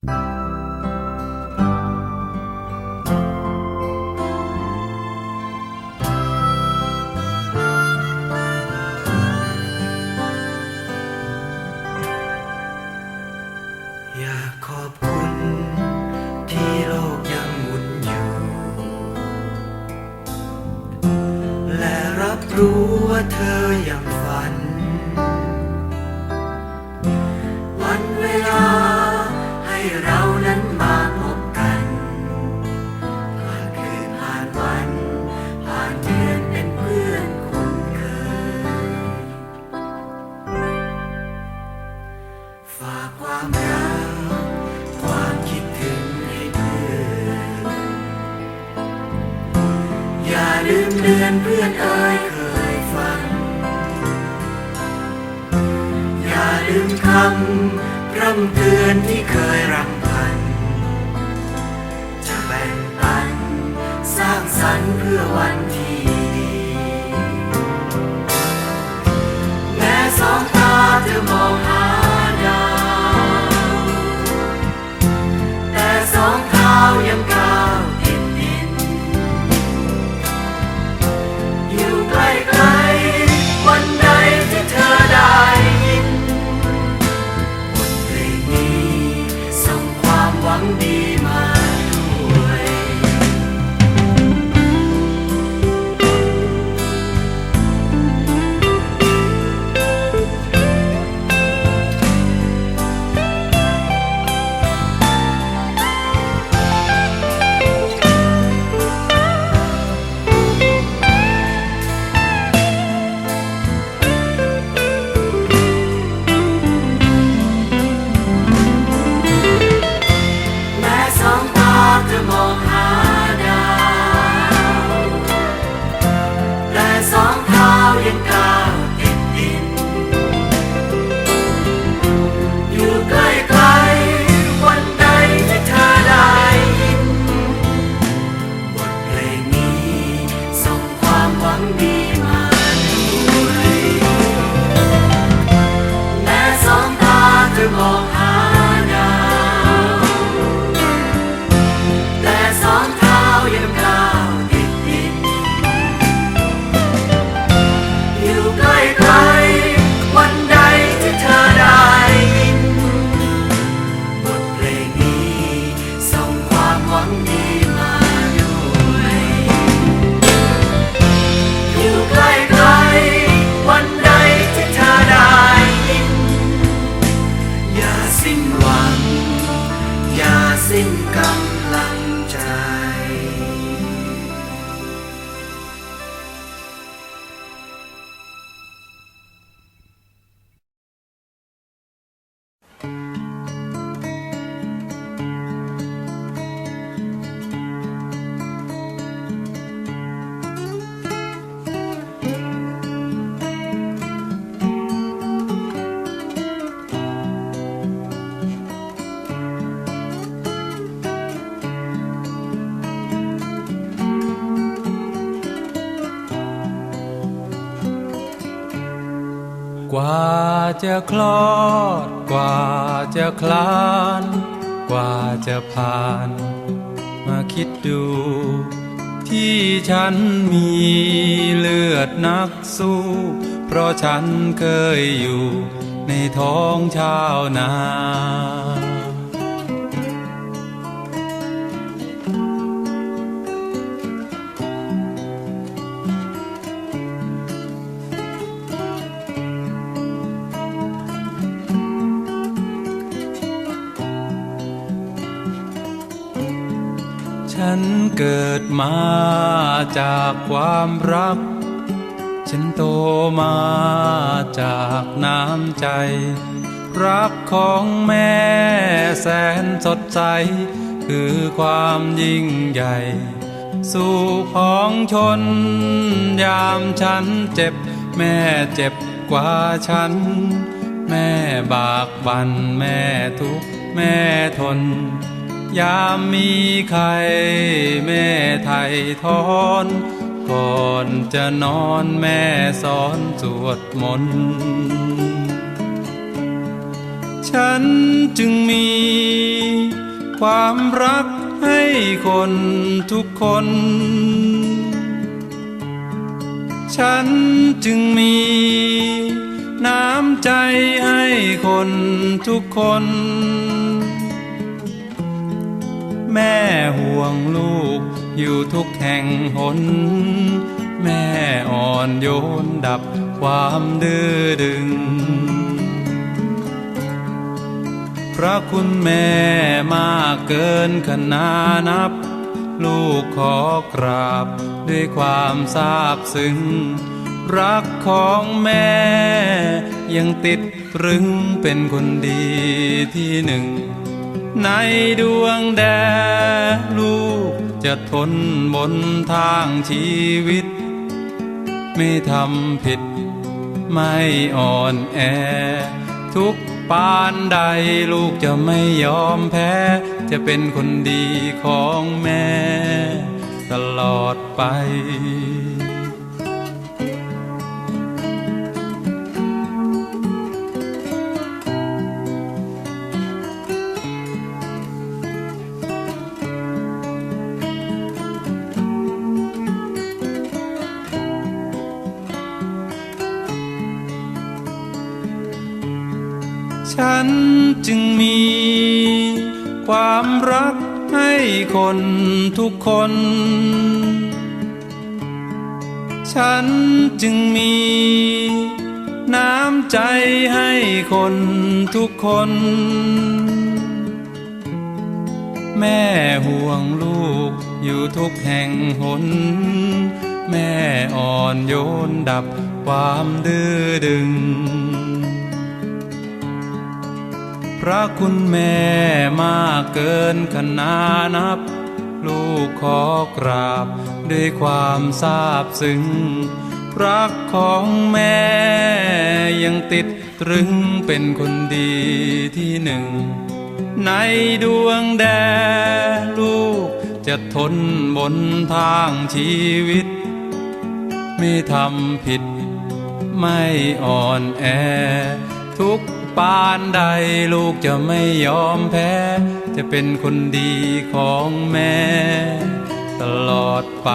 อยากขอบคุณที่โลกยังหมุนอยู่ และรับรู้ว่าเธอยัง เรานั้นมาพบกันผ่านคืนผ่านวัน ผ่านเดือนเป็นเพื่อนคุ้นเคย ฝากความรัก ความคิดถึงให้เพื่อน อย่าลืมเลือนเพื่อนเอ่ยเคยฟัง อย่าลืมคำพร่ำเตือนที่เคย ส อ กว่าจะคลอด กว่าจะคลาน กว่าจะผ่าน มาคิดดู ที่ฉันมีเลือดนักสู้ เพราะฉันเคยอยู่ในท้องชาวนา ฉันเกิดมาจากความรัก ฉันโตมาจากน้ำใจ รักของแม่แสนสดใส คือความยิ่งใหญ่ สู่ของชน ยามฉันเจ็บ แม่เจ็บกว่าฉัน แม่บากบันแม่ทุกแม่ทน ยามมีใครแม่ไทยทอน ก่อนจะนอนแม่สอนสวดมนต์ฉันจึงมี ความรักให้คนทุกคน ฉันจึงมี น้ำใจให้คนทุกคน แม่ห่วงลูกอยู่ทุกแห่งหน แม่อ่อนโยนดับความดื้อดึง พระคุณแม่มากเกินขนานับ ลูกขอกราบด้วยความซาบซึ้งรักของแม่ ยังติดรึงเป็นคนดีที่หนึ่ง ในดวงแดลูกจะทนบนทางชีวิต ไม่ทำผิดไม่อ่อนแอ ทุกปานใดลูกจะไม่ยอมแพ้ จะเป็นคนดีของแม่ ตลอดไป ฉันจึงมี ความรักให้คนทุกคน ฉันจึงมี น้ำใจให้คนทุกคน แม่ห่วงลูกอยู่ทุกแห่งหน แม่อ่อนโยนดับความดื้อดึง พระคุณแม่มากเกินขนานับ ลูกขอกราบด้วยความซาบซึ้งรักของแม่ยังติดตรึงเป็นคนดีที่หนึ่ง ในดวงแดลูกจะทนบนทางชีวิต ไม่ทำผิดไม่อ่อนแอ ทุก ปานใดลูกจะไม่ยอมแพ้ จะเป็นคนดีของแม่ ตลอดไป